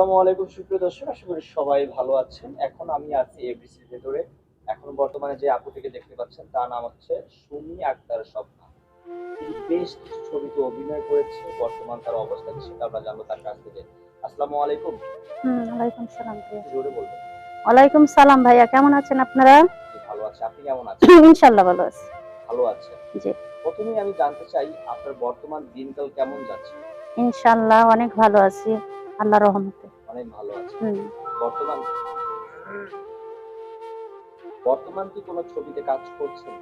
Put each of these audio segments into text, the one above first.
আসসালামু আলাইকুম সুপ্রিয় দর্শক আশা করি সবাই ভালো আছেন। এখন আমি আছি এবিসির ভেতরে। এখন বর্তমানে যে আপুটিকে দেখতে পাচ্ছেন তার নাম হচ্ছে সুমি আক্তার স্বপ্না তিনি বেশ কিছু ছবিতে অভিনয় করেছে বর্তমান তার অবস্থা কি সেটা আমরা জানব তার কাছ থেকে। আসসালামু আলাইকুম। হুম ওয়ালাইকুম সালাম জোরে বলবেন। ওয়ালাইকুম সালাম ভাইয়া কেমন আছেন আপনারা? ভালো আছে। আপনি কেমন আছেন? ইনশাল্লাহ ভালো আছি। ভালো আছেন? জি। প্রথমেই আমি জানতে চাই আপনার বর্তমান দিনকাল কেমন যাচ্ছে? ইনশাল্লাহ অনেক ভালো আছি। আল্লাহ রহমতে। অনেক ভালো আছে। বর্তমান বর্তমান কি কোনো ছবিতে কাজ করছেন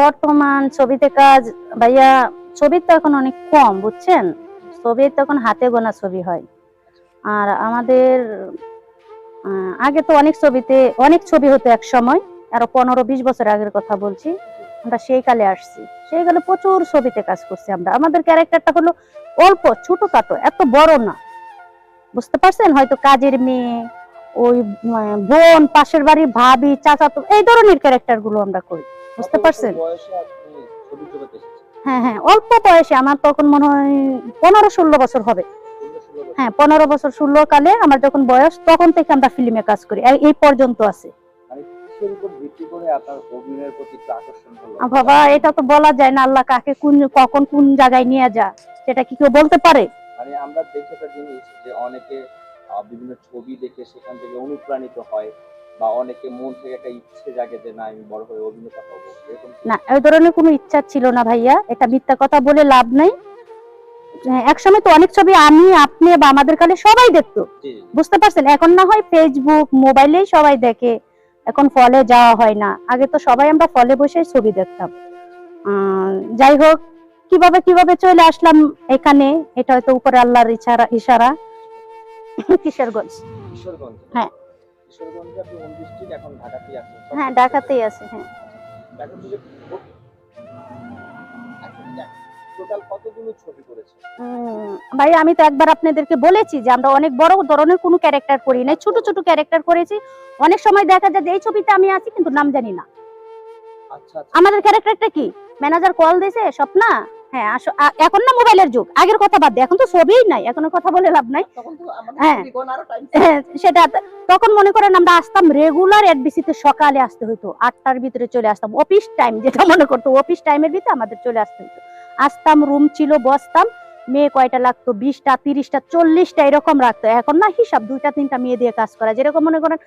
বর্তমান ছবিতে কাজ ভাইয়া ছবি তো এখন অনেক কম বুঝছেন? ছবি তো এখন হাতে গোনা ছবি হয়। আর আমাদের আগে তো অনেক ছবিতে অনেক ছবি হতো এক সময়। আরও পনেরো বিশ বছর আগের কথা বলছি। আমরা সেই কালে আসছি। সেই কালে প্রচুর ছবিতে কাজ করছি আমরা। আমাদের ক্যারেক্টারটা হলো অল্প ছোটখাটো এত বড় না। বুঝতে পারছেন? হয়তো কাজের মেয়ে ওই বোন পাশের বাড়ির ভাবি চাচাতো এই ধরনের ক্যারেক্টারগুলো আমরা করি। বুঝতে পারছেন? হ্যাঁ হ্যাঁ অল্প বয়সে আমার তখন মনে হয় পনেরো ষোলো বছর হবে। হ্যাঁ পনেরো বছর ষোলো কালে আমার যখন বয়স তখন থেকে আমরা ফিল্মে কাজ করি। এই- পর্যন্ত আছে। মানে বাবা এটা তো বলা যায় না আল্লাহ কাকে কোন কখন কোন জায়গায় নিয়ে যা সেটা কি কেউ বলতে পারে? মানে আমরা দেখে একটা জিনিস যে অনেকে বিভিন্ন ছবি দেখে সেখান থেকে অনুপ্রাণিত হয় বা অনেকে মন থেকে একটা ইচ্ছে জাগে যে না আমি বড় হয়ে অভিনেতা হব। এরকম না ওই ধরনের কোনো ইচ্ছা ছিল না ভাইয়া। এটা মিথ্যা কথা বলে লাভ নাই। হ্যাঁ, একসময় তো অনেক ছবি আমি আপনি বা আমাদের কালে সবাই দেখতো। বুঝতে পারছেন? এখন না হয় ফেসবুক মোবাইলেই সবাই দেখে। এখন ফলে যাওয়া হয় না। আগে তো সবাই আমরা ফলে বসে ছবি দেখতাম। আহ, যাই হোক কীভাবে কীভাবে চলে আসলাম এখানে? এটা হয়তো উপরে আল্লাহর ইশারা ইশারা। কিশোরগঞ্জ। হ্যাঁ। হ্যাঁ ঢাকাতেই আছে হ্যাঁ। ভাই আমি তো একবার আপনাদেরকে বলেছি যে আমরা অনেক বড় ধরনের কোনো ক্যারেক্টার করি নাই ছোট ছোট ক্যারেক্টার করেছি। অনেক সময় দেখা যায় যে এই ছবিতে আমি আছি কিন্তু নাম জানি না। আচ্ছা আচ্ছা। আমাদের ক্যারেক্টারটা কি? ম্যানেজার কল দিয়েছে স্বপ্না? হ্যাঁ আসো। এখন না মোবাইলের যুগ। আগের কথা বাদ দে। এখন তো ছবিই নাই। এখন কথা বলে লাভ নাই। হ্যাঁ। হ্যাঁ, সেটা তখন মনে করেন আমরা আসতাম রেগুলার এডবিসি তে সকালে আসতে হতো আটটার ভিতরে চলে আসতাম। অফিস টাইম যেটা মনে করতো অফিস টাইমের ভিতরে আমাদের চলে আসতে হতো আসতাম রুম ছিল বসতাম। মেয়ে কয়টা লাগতো? বিশটা তিরিশটা চল্লিশটা এরকম রাখতো। এখন না হিসাব দুইটা তিনটা মেয়ে দিয়ে কাজ করা। যেরকম মনে করেন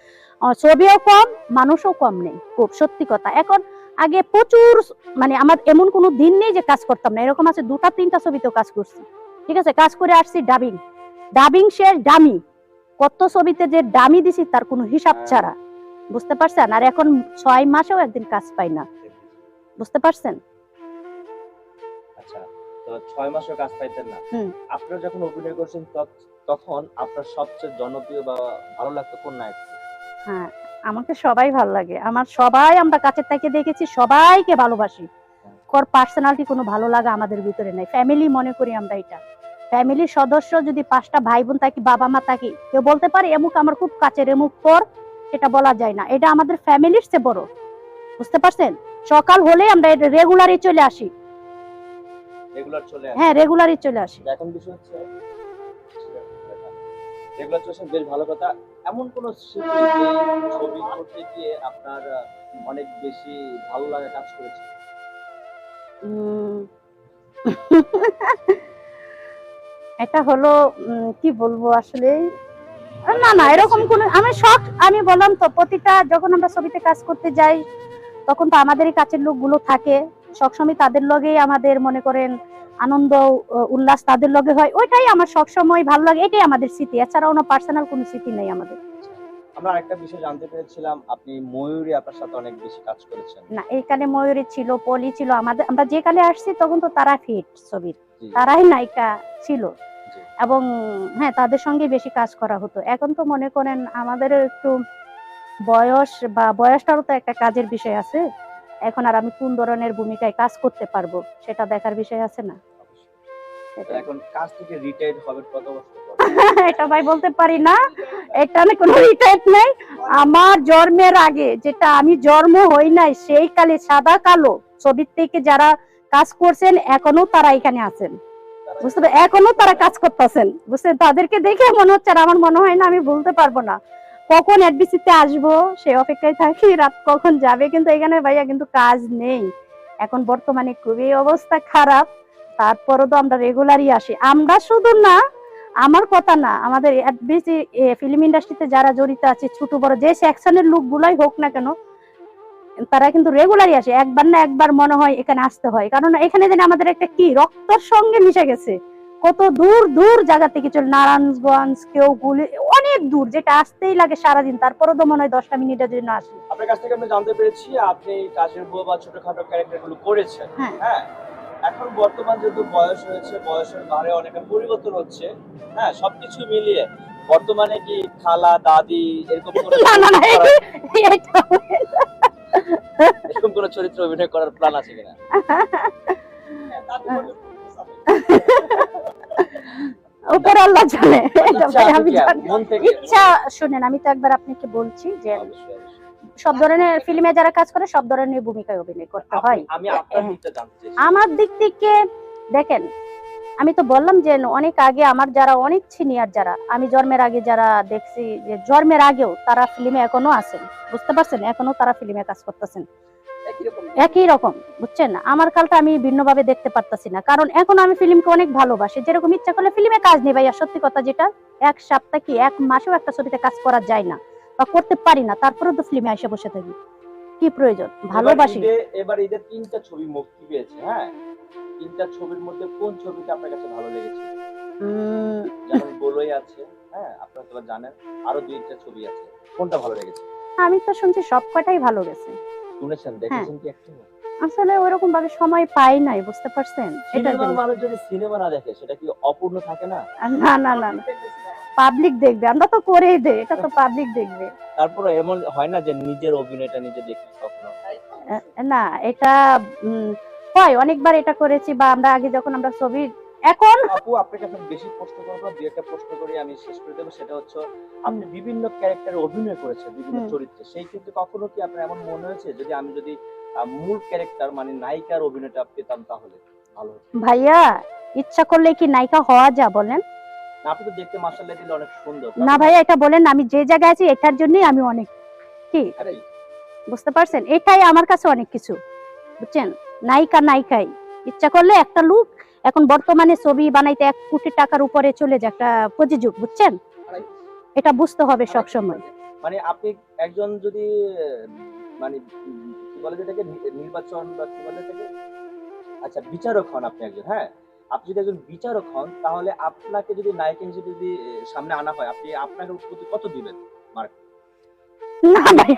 ছবিও কম মানুষও কম নেই। খুব সত্যি কথা। এখন আগে প্রচুর মানে আমার এমন কোনো দিন নেই যে কাজ করতাম না। এরকম আছে দুটা তিনটা ছবিতেও কাজ করছি। ঠিক আছে? কাজ করে আসছি ডাবিং ডাবিং শেষ ডামি কত ছবিতে যে ডামি দিছি তার কোনো হিসাব হ্যাঁ। ছাড়া। বুঝতে পারছেন? আর এখন ছয় মাসেও একদিন কাজ পাই না। বুঝতে পারছেন? আচ্ছা তো ছয় মাসের কাজ পাইতেন না। আপনারা যখন অভিনয় করছেন তখন আপনার সবচেয়ে জনপ্রিয় বা ভালো লাগতো কোন নায়ক হ্যাঁ। আমাকে সবাই ভালো লাগে। আমার সবাই আমরা কাছের থেকে দেখেছি সবাইকে ভালোবাসি। কর পার্সোনালিটি কোনো ভালো লাগা আমাদের ভিতরে নাই। ফ্যামিলি মনে করি আমরা এটা। ফ্যামিলির সদস্য যদি পাঁচটা ভাই বোন থাকি বাবা মা থাকি কেউ বলতে পারে এমুক আমার খুব কাছের এমুক পর এটা বলা যায় না। এটা আমাদের ফ্যামিলির চেয়ে বড়। বুঝতে পারছেন? সকাল হলে আমরা রেগুলারই চলে আসি। রেগুলার চলে হ্যাঁ রেগুলারই চলে আসি। এখন বিষয় হচ্ছে বেশ ভালো কথা। এমন কোন ছবি করতে গিয়ে আপনার অনেক বেশি ভালো কাজ করেছে? এটা হলো কি বলব আসলে? না না, এরকম কোন আমি শখ, আমি বললাম তো, প্রতিটা যখন আমরা ছবিতে কাজ করতে যাই, তখন তো আমাদেরই কাছের লোকগুলো থাকে। সবসময় তাদের লগেই আমাদের মনে করেন আনন্দ উল্লাস তাদের লগে হয়। ওইটাই আমার সবসময় ভালো লাগে। এটাই আমাদের স্মৃতি। এছাড়া কোনো পার্সোনাল কোনো স্মৃতি নেই আমাদের। আমরা একটা বিষয় জানতে পেরেছিলাম আপনি ময়ূরী আপনার সাথে অনেক বেশি কাজ করেছেন। না এই কালে ময়ূরী ছিল পলি ছিল। আমাদের আমরা যে কালে আসছি তখন তো তারা ফিট ছবির। তারাই নায়িকা ছিল। এবং হ্যাঁ তাদের সঙ্গে বেশি কাজ করা হতো। এখন তো মনে করেন আমাদের একটু বয়স বা বয়সটারও তো একটা কাজের বিষয় আছে। এখন আর আমি কোন ধরনের ভূমিকায় কাজ করতে পারব সেটা দেখার বিষয় আছে না? এখন কাজ থেকে রিটায়ার্ড হবে কত বছর এটা ভাই বলতে পারি না এটা না কোনো নেই। আমার জন্মের আগে যেটা আমি জন্ম হই নাই সেই কালে সাদা কালো ছবির থেকে যারা কাজ করছেন এখনও তারা এখানে আছেন। বুঝতে এখনও তারা কাজ করতেছেন। বুঝতে তাদেরকে দেখে মনে হচ্ছে আর আমার মনে হয় না আমি বলতে পারব না। কখন এডবিসিতে আসব? সে অপেক্ষায় থাকি, রাত কখন যাবে? কিন্তু এখানে ভাইয়া কিন্তু কাজ নেই। এখন বর্তমানে খুবই অবস্থা খারাপ। তারপরও তো আমরা রেগুলারই আসি। আমরা শুধু না, আমার কথা না, আমাদের এডবিসি ফিল্ম ইন্ডাস্ট্রিতে যারা জড়িত আছে, ছোট বড় যে সেকশনের লোকগুলাই হোক না কেন, তারা কিন্তু রেগুলারই আসে। একবার না একবার মনে হয় এখানে আসতে হয়। কারণ এখানে যেন আমাদের একটা কি, রক্তর সঙ্গে মিশে গেছে। কত দূর দূর জায়গা থেকে চল নারায়ণগঞ্জ কেউ গুলি অনেক দূর যেটা আসতেই লাগে সারাদিন তারপরও তো মনে হয় দশটা মিনিটের জন্য আসি। আপনার কাছ থেকে আমি জানতে পেরেছি আপনি কাজের বউ বা ছোটখাটো ক্যারেক্টারগুলো করেছেন হ্যাঁ। হ্যাঁ? এখন বর্তমান যেহেতু বয়স হয়েছে বয়সের ভারে অনেক পরিবর্তন হচ্ছে হ্যাঁ সবকিছু মিলিয়ে বর্তমানে কি খালা দাদি এরকম না না এরকম কোনো চরিত্র অভিনয় করার প্ল্যান আছে কিনা? উপর আল্লাহ জানে। ভাই আছে আমি থেকে ইচ্ছা শুনেন আমি তো একবার আপনাকে বলছি যে। সব ধরনের ফিল্মে যারা কাজ করে সব ধরনের ভূমিকায় অভিনয় করতে হয়। হ্যাঁ। আমার দিক থেকে দেখেন আমি তো বললাম যে অনেক আগে আমার যারা অনেক সিনিয়র যারা আমি জন্মের আগে যারা দেখছি যে জন্মের আগেও তারা ফিল্মে এখনও আছেন। বুঝতে পারছেন? এখনও তারা ফিল্মে কাজ করতেছেন। একই রকম বুঝছেন? আমার কালটা আমি ভিন্নভাবে দেখতে পারতাছি না। কারণ এখন আমি ফিল্মকে অনেক ভালোবাসি। যেরকম ইচ্ছা করলে ফিল্মে কাজ নেই ভাইয়া সত্যি কথা যেটা এক সপ্তাহ কি এক মাসেও একটা ছবিতে কাজ করা যায় না বা করতে পারি না তারপরেও তো ফিল্মে এসে বসে থাকি। কি প্রয়োজন? ভালোবাসি। এবার ঈদের তিনটা ছবি মুক্তি পেয়েছে হ্যাঁ? তিনটা ছবির মধ্যে কোন ছবিটা আপনার কাছে ভালো লেগেছে? যেমন বলই আছে হ্যাঁ? আপনারা তো জানেন আরও দুইটা ছবি আছে। কোনটা ভালো লেগেছে? আমি তো শুনছি সব কটাই ভালো গেছে। শুনেছেন দেখেছেন কি একটু? আসলে ওইরকম ভাবে সময় পাই নাই বুঝতে পারছেন? এটা মানুষ যদি সিনেমা না দেখে সেটা কি অপূর্ণ থাকে না? না না না পাবলিক দেখবে আমরা তো করেই দেই এটা তো পাবলিক দেখবে। তারপরে এমন হয় না যে নিজের অভিনয়টা নিজে দেখি কখনো? না এটা হয় অনেকবার এটা করেছি বা আমরা আগে যখন আমরা ছবি এখন আপু আপনাকে এখন বেশি প্রশ্ন করব দুই একটা প্রশ্ন করে আমি শেষ করে দেবো। সেটা হচ্ছে আপনি বিভিন্ন ক্যারেক্টারে অভিনয় করেছেন বিভিন্ন চরিত্রে। সেই কিন্তু কখনো কি আপনার এমন মনে হয়েছে? যদি আমি যদি মূল ক্যারেক্টার মানে নায়িকার অভিনয়টা পেতাম তাহলে ভালো ভাইয়া ইচ্ছা করলে কি নায়িকা হওয়া যা বলেন? না, আপনি তো দেখতে মাসাল্লাহ দিলে অনেক সুন্দর। না ভাইয়া এটা বলেন আমি যে জায়গায় আছি এটার জন্যই আমি অনেক কি? আরে, বুঝতে পারছেন? এটাই আমার কাছে অনেক কিছু বুঝছেন? নায়িকা নায়িকাই। ইচ্ছা করলে একটা লুক এখন বর্তমানে ছবি বানাইতে এক কোটি টাকার উপরে চলে যায় একটা প্রতিযোগ বুঝছেন? এটা বুঝতে হবে সব সময়। মানে আপনি একজন যদি মানে কি বলে যেটাকে নির্বাচন বা কি বলে এটাকে আচ্ছা বিচারক হন আপনি একজন হ্যাঁ? আপনি যদি একজন বিচারক হন তাহলে আপনাকে যদি নায়িকা হিসেবে যদি সামনে আনা হয় আপনি আপনাকে কত দিবেন? না ভাই।